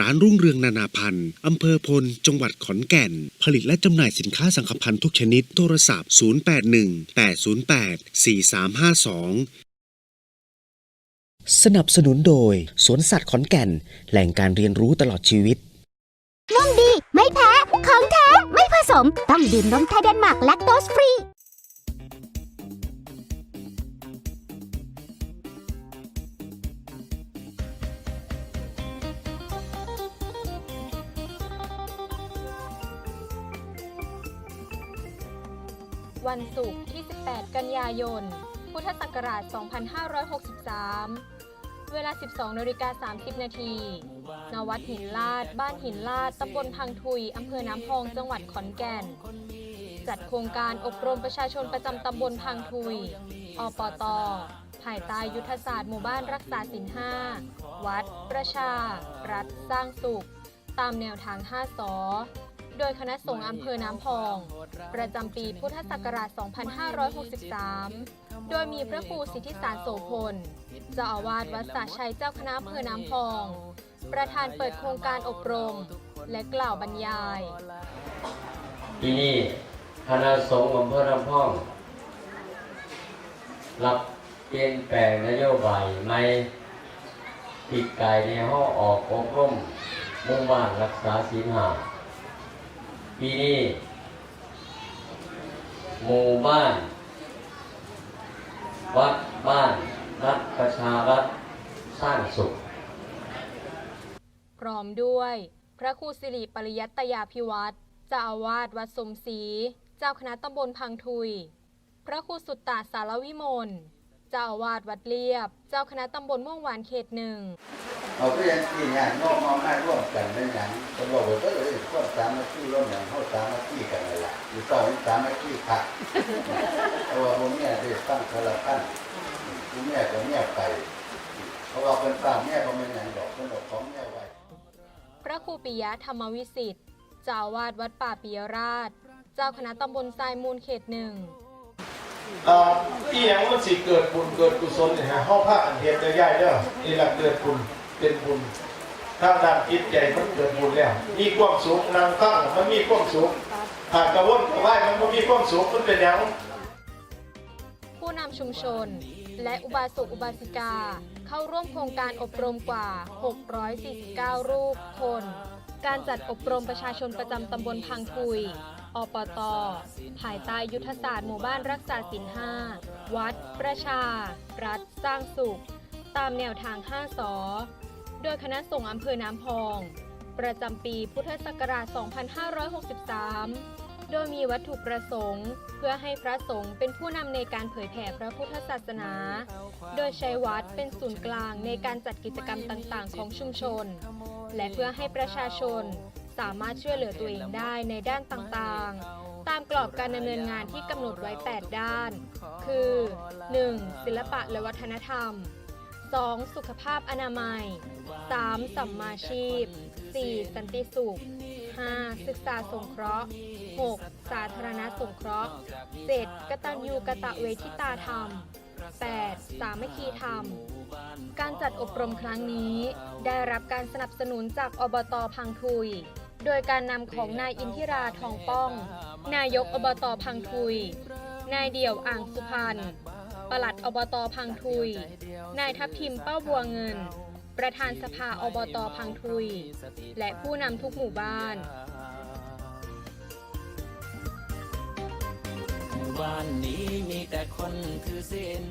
ร้านรุ่งเรืองนานาพันธ์อำเภอพล จังหวัดขอนแก่น ผลิตและจำหน่ายสินค้าสังฆพันธ์ทุกชนิด โทรศัพท์ 081 808 4352สนับสนุนโดย สวนสัตว์ขอนแก่น แหล่งการเรียนรู้ตลอดชีวิตนมดี ไม่แพ้ ของแท้ ไม่ผสม ต้องดื่มนมไทยเดนมาร์กแลคโตสฟรี วันศุกร์ที่ 18 กันยายน พุทธศักราช 2563 เวลา 12นาฬิกา30 นาทีณวัดหินลาด บ้านหินลาด ตำบลพังทุย อำเภอน้ำพอง จังหวัดขอนแก่น จัดโครงการอบรมประชาชนประจำตำบลพังทุย อปต ภายใต้ยุทธศาสตร์หมู่บ้านรักษาศีลห้า วัด ประชา รัฐ สร้างสุข ตามแนวทาง 5สอ โดยคณะสงฆ์อำเภอน้ำพอง ประจำปีพุทธศักราช 2563 โดยมีพระครูสิทธิสารโสพลเจ้าอาวาสวัดสาชัยเจ้าคณะอำเภอน้ำพอง ประธานเปิดโครงการอบรม และกล่าวบรรยายที่นี่คณะสงฆ์อำเภอลำพอง รับเปลี่ยนแปลงนโยบายใหม่ติดกายในห้องออกอบรมมุ่งบ้านรักษาศีลห้า ปีนี้หมู่บ้าน วัดบ้าน รัฐประชารัฐสร้างสุข พร้อมด้วย พระครูสิริปริยัตยาภิวัตรเจ้าอาวาสวัดสมศรี เจ้าคณะตำบลพังทุย พระครูสุตตาสารวิมล เจ้าอาวาสวัดเลียบ เจ้าคณะตำบลม่วงหวานเขตหนึ่งเอาก็ยังที่งานน้องมองหน้าร่วมกันเป็นอย่างก็บอกว่าก็เลยก็สามนาทีร่วมอย่างเขาสามนาทีกันเลยล่ะอยู่ต่ออีกสามนาทีพักเพราะว่าผมเนี่ยได้ตั้งคาราขั้นผมเนี่ยก็เนี่ยไป เพราะว่าเป็นตามเนี่ยก็ไม่อย่างดอกเป็นดอกของเนี่ยไว้พระครูปิยะธรรมวิสิทธิ์เจ้าอาวาสวัดป่าปิยราช เจ้าคณะตำบลทรายมูลเขตหนึ่ง เอ่อที่ยังมันสิเกิดบุญเกิดกุศลเนี่ยฮะห้องพระอันเทียนจะย่ายเด้อนี่แหละเกิดบุญเป็นบุญถ้าด้านจิตใจมันเกิดบุญแล้ว มีความสุขนางตั้งมันมีความสุขหากกระวนกระวายมันบ่มีความสุขมันเป็นหยังผู้นำชุมชน และอุบาสกอุบาสิกาเข้าร่วมโครงการอบรมกว่า 649 รูปคน การจัดอบรมประชาชนประจำตำบลพังคุย อปต ภายใต้ยุทธศาสตร์หมู่บ้านรักษาศีลห้า วัด ประชา รัฐ สร้างสุข ตามแนวทาง 5 สอ โดยคณะสงฆ์อำเภอน้ำพอง ประจำปีพุทธศักราช 2563 โดยมีวัตถุประสงค์ เพื่อให้พระสงฆ์เป็นผู้นำในการเผยแผ่พระพุทธศาสนา โดยใช้วัดเป็นศูนย์กลางในการจัดกิจกรรมต่างๆ ของชุมชน และเพื่อให้ประชาชน สามารถช่วยเหลือตัวเองได้ในด้านต่างๆ ตามกรอบการดำเนินงานที่กำหนดไว้ 8 ด้าน คือ 1. ศิลปะและวัฒนธรรม 2. สุขภาพอนามัย 3. สัมมาชีพ 4. สันติสุข 5. ศึกษาสงเคราะห์ 6. สาธารณสงเคราะห์ 7. กตัญญูกะตะเวทิตาธรรม 8. สามัคคีธรรม การจัดอบรมครั้งนี้ ได้รับการสนับสนุนจากอบตพังทุย โดยการนำของนายอินทิราทองป้อง นายกอบตพังทุย นายเดี่ยวอ่างสุพรรณปลัดอบตพังทุย นายทัพทิมเป้าบัวเงิน ประธานสภาอบตพังทุย และผู้นำทุกหมู่บ้านบ้านนี้มีแต่คนคือเส้น